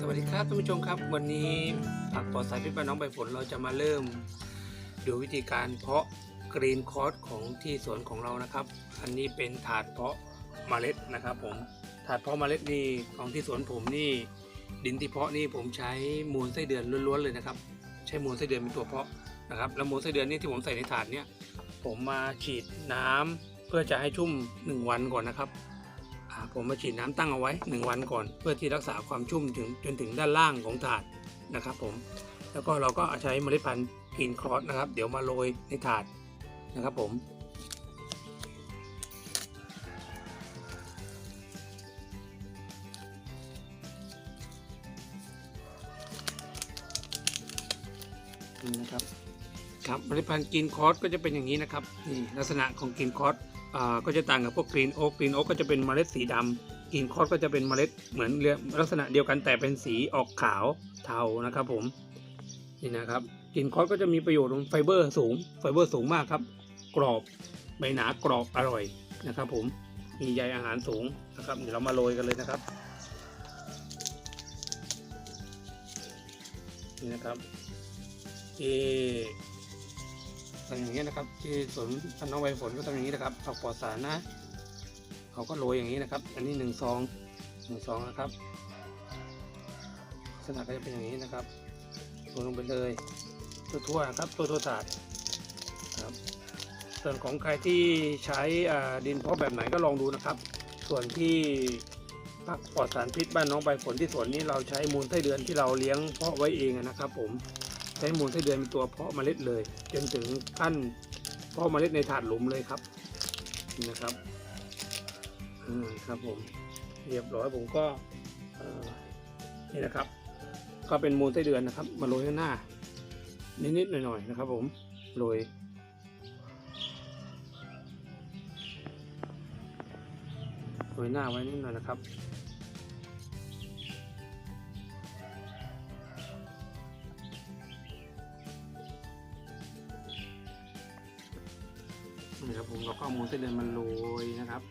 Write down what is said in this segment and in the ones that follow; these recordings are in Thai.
สวัสดีครับท่านผู้ชมครับ วันนี้ผักปลอดสายพิษป้าน้องใบฝนเราจะมาเริ่ม ดูวิธีการเพาะกรีนคอร์สของที่สวนของเรานะครับ อันนี้เป็นถาดเพาะเมล็ดนะครับผมถาดเพาะเมล็ดนี่ของที่สวนผมนี่ดินที่เพาะนี่ผมใช้มูลไส้เดือนล้วนๆเลยนะครับ ใช้มูลไส้เดือนเป็นตัวเพาะนะครับแล้วมูลไส้เดือนนี่ที่ผมใส่ในถาดเนี่ยผมมาฉีดน้ำ เพื่อจะให้ชุ่ม 1 วันก่อนนะครับผมมาฉีดน้ำตั้งเอาไว้ 1 วันก่อน เพื่อที่รักษาความชุ่มถึงจนถึงด้านล่างของถาดนะครับผมแล้วก็เราก็ใช้เมล็ดพันธุ์กรีนครอสนะครับ เดี๋ยวมาโรยในถาดนะครับผมนี่นะครับ ครับเมล็ดพันธุ์กรีนครอสก็จะเป็นอย่างนี้นะครับนี่ลักษณะของกรีนครอสอ่าก็จะต่างกับพวกกรีนโอ๊กกรีนโอ๊กก็จะเป็นเมล็ดสีดำกรีนคอร์สก็จะเป็นเมล็ดเหมือนเรียลักษณะเดียวกันแต่เป็นสีออกขาวเทานะครับผมนี่นะครับกรีนคอร์สก็จะมีประโยชน์ของไฟเบอร์สูงไฟเบอร์สูงมากครับ กรอบใบหนากรอบอร่อยนะครับ ผมมีใยอาหารสูงนะครับเดี๋ยวเรามาโรยกันเลยนะครับนี่นะครับเอ ทำอย่างนี้นะครับ ที่สวนพันน้องใบฝนก็ทำอย่างนี้นะครับผักปลอดสารนะเขาก็โรยอย่างนี้นะครับ อันนี้หนึ่งซองหนึ่งซองนะครับลักษณะก็จะเป็นอย่างนี้นะครับโรยลงไปเลยทั่วๆนะครับทั่วๆถาดครับส่วนของใครที่ใช้ดินเพาะแบบไหนก็ลองดูนะครับ ส่วนที่ผักปลอดสารพิษบ้านน้องใบฝนที่สวนนี้เราใช้มูลไส้เดือนที่เราเลี้ยงเพาะไว้เองนะครับ ผม ใช้มูลไส้เดือนเป็นตัวเพาะเมล็ดเลย จนถึงขั้นเพาะเมล็ดในถาดหลุมเลยครับนี่นะครับอครับผมเรียบร้อยผมก็นี่นะครับ ก็เป็นมูลไส้เดือนนะครับ มาโรยข้างหน้า นิดๆหน่อยๆนะครับ ผมโรยโรยหน้าไว้นิดหน่อยนะครับ นี่ครับผมเราก็เอามูลไส้เดือนมันโรยนะครับ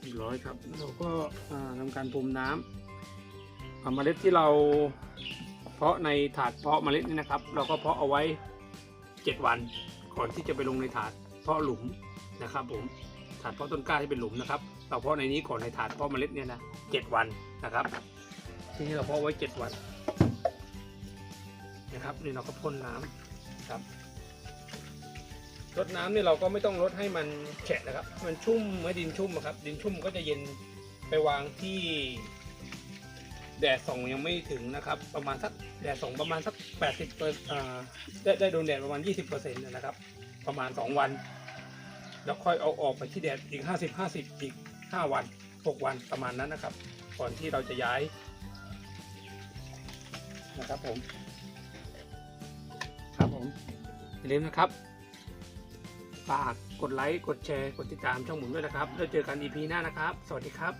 เรียบร้อยครับเราก็อ่าทำการพรมน้ำเอาเมล็ดที่เราเพาะในถาดเพาะเมล็ดนี่นะครับ เราก็เพาะเอาไว้ 7 วัน ก่อนที่จะไปลงในถาดเพาะหลุมนะครับผมถาดเพาะต้นกล้าที่เป็นหลุมนะครับ เราเพาะในนี้ก่อนในถาดเพาะเมล็ดเนี่ยนะเจ็ดวันนะครับ ที่นี่เราเพาะไว้เจ็ดวัน นะครับนี่เราก็พ่นน้ำครับรดน้ำนี่เราก็ไม่ต้องรดให้มันแฉะนะครับ มันชุ่มเมื่อดินชุ่มอะครับ ดินชุ่มก็จะเย็นไปวางที่ แดดส่องยังไม่ถึงนะครับ ประมาณสักแดดส่องประมาณสัก 80เปอร์อ่าได้ได้โดนแดดประมาณ 20เปอร์เซ็นต์นะครับ ประมาณ 2 วัน แล้วค่อยเอาออกไปที่แดดอีก 50 50 อีก 5 วัน 6 วันประมาณนั้นนะครับ ก่อนที่เราจะย้ายนะครับผม ผมอย่าลืมนะครับฝากกดไลค์ กดแชร์ กดติดตามช่องผมด้วยนะครับ แล้วเจอกัน EP หน้านะครับ สวัสดีครับ